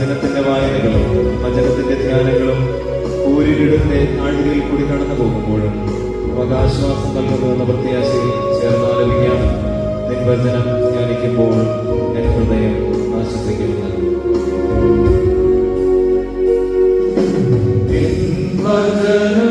വചനത്തിന്റെ വായനകളും വചനത്തിന്റെ ധ്യാനങ്ങളും ഊരിലിടുന്ന ആഴ്ചയിൽ കൂടി കടന്നു പോകുമ്പോഴും അവകാശ്വാസം നൽകുന്ന പ്രത്യാശയിൽ ചേർന്നാലപിക്കാം നിർവചനം ധ്യാനിക്കുമ്പോൾ എന്റെ ഹൃദയം ആശ്വസിക്കുന്നത് വചനം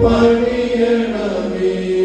Bunny and a.